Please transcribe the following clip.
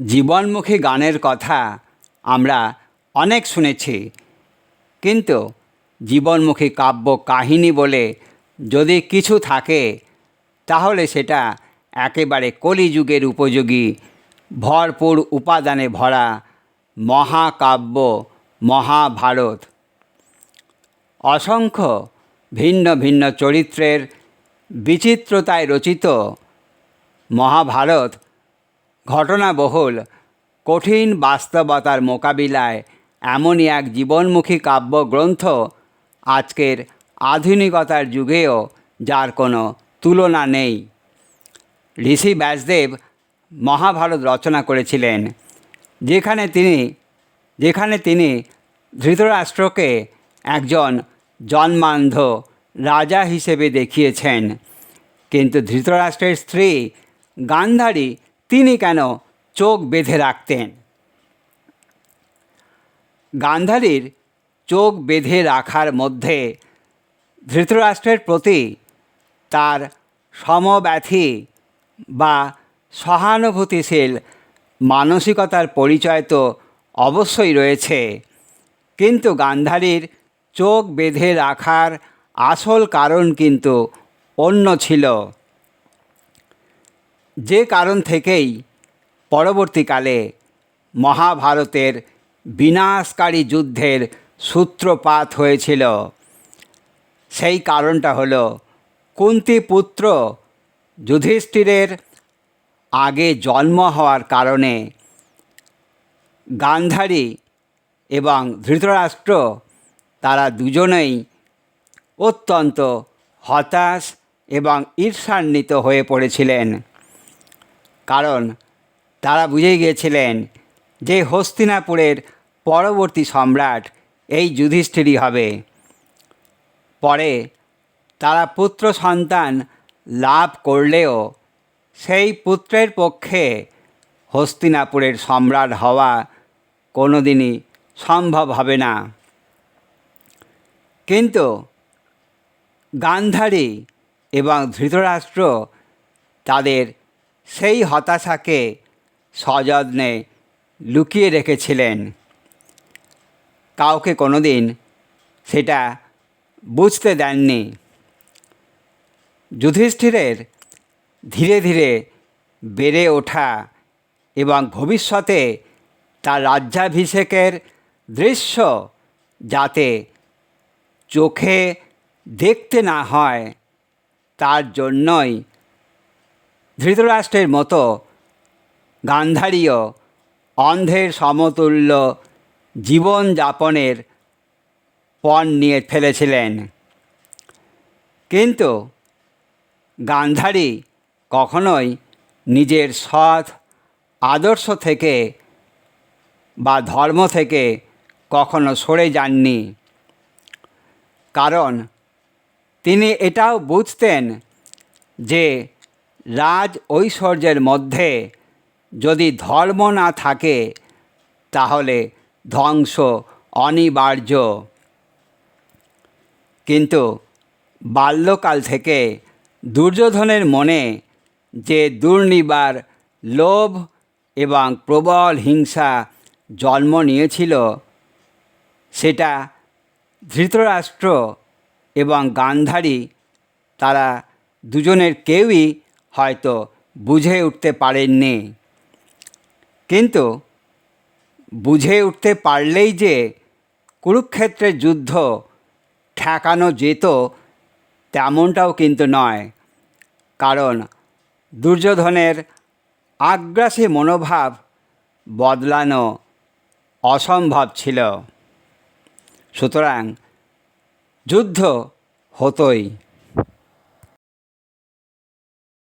জীবনমুখী গানের কথা আমরা অনেক শুনেছি। কিন্তু জীবনমুখী কাব্য কাহিনী বলে যদি কিছু থাকে, তাহলে সেটা একেবারে কলিযুগের উপযোগী, ভরপুর উপাদানে ভরা মহাকাব্য, মহাভারত। অসংখ্য ভিন্ন ভিন্ন চরিত্রের বিচিত্রতায় রচিত মহাভারত ঘটনাবহুল, কঠিন বাস্তবতার মোকাবিলায় এমনই এক জীবনমুখী কাব্যগ্রন্থ আজকের আধুনিকতার যুগেও যার কোনো তুলনা নেই। ঋষি ব্যাসদেব মহাভারত রচনা করেছিলেন, যেখানে তিনি যেখানে তিনি ধৃতরাষ্ট্রকে একজন জন্মান্ধ রাজা হিসেবে দেখিয়েছেন। কিন্তু ধৃতরাষ্ট্রের স্ত্রী গান্ধারী তিনি কেন চোখ বেঁধে রাখতেন? গান্ধারীর চোখ বেঁধে রাখার মধ্যে ধৃতরাষ্ট্রের প্রতি তার সমব্যথী বা সহানুভূতিশীল মানসিকতার পরিচয় তো অবশ্যই রয়েছে, কিন্তু গান্ধারীর চোখ বেঁধে রাখার আসল কারণ কিন্তু অন্য ছিল। যে কারণ থেকেই পরবর্তীকালে মহাভারতের বিনাশকারী যুদ্ধের সূত্রপাত হয়েছিল। সেই কারণটা হল কুন্তি পুত্র যুধিষ্ঠিরের আগে জন্ম হওয়ার কারণে গান্ধারী এবং ধৃতরাষ্ট্র তারা দুজনেই অত্যন্ত হতাশ এবং ঈর্ষান্বিত হয়ে পড়েছিলেন। কারণ তারা বুঝে গিয়েছিলেন যে হস্তিনাপুরের পরবর্তী সম্রাট এই যুধিষ্ঠিরই হবে। পরে তারা পুত্র সন্তান লাভ করলেও সেই পুত্রের পক্ষে হস্তিনাপুরের সম্রাট হওয়া কোনোদিনই সম্ভব হবে না। কিন্তু গান্ধারী এবং ধৃতরাষ্ট্র তাদের সেই হতাশাকে সযত্নে লুকিয়ে রেখেছিলেন। কাউকে কোনো দিন সেটা বুঝতে দেননি। যুধিষ্ঠিরের ধীরে ধীরে বেড়ে ওঠা এবং ভবিষ্যতে তার রাজ্যাভিষেকের দৃশ্য যাতে চোখে দেখতে না হয়, তার জন্যই ধৃতরাষ্ট্রের মতো গান্ধারীয় অন্ধের সমতুল্য জীবনযাপনের পণ নিয়ে ফেলেছিলেন। কিন্তু গান্ধারী কখনোই নিজের সৎ আদর্শ থেকে বা ধর্ম থেকে কখনো সরে যাননি। কারণ তিনি এটাও বুঝতেন যে রাজ ঐশ্বর্যের মধ্যে যদি ধর্ম না থাকে, তাহলে ধ্বংস অনিবার্য। কিন্তু বাল্যকাল থেকে দুর্যোধনের মনে যে দুর্নিবার লোভ এবং প্রবল হিংসা জন্ম নিয়েছিল, সেটা ধৃতরাষ্ট্র এবং গান্ধারী, তারা দুজনের কেউই হয়তো বুঝে উঠতে পারেননি। কিন্তু বুঝে উঠতে পারলেই যে কুরুক্ষেত্রের যুদ্ধ ঠেকানো যেত, তেমনটাও কিন্তু নয়। কারণ দুর্যোধনের আগ্রাসী মনোভাব বদলানো অসম্ভব ছিল। সুতরাং যুদ্ধ হতোই।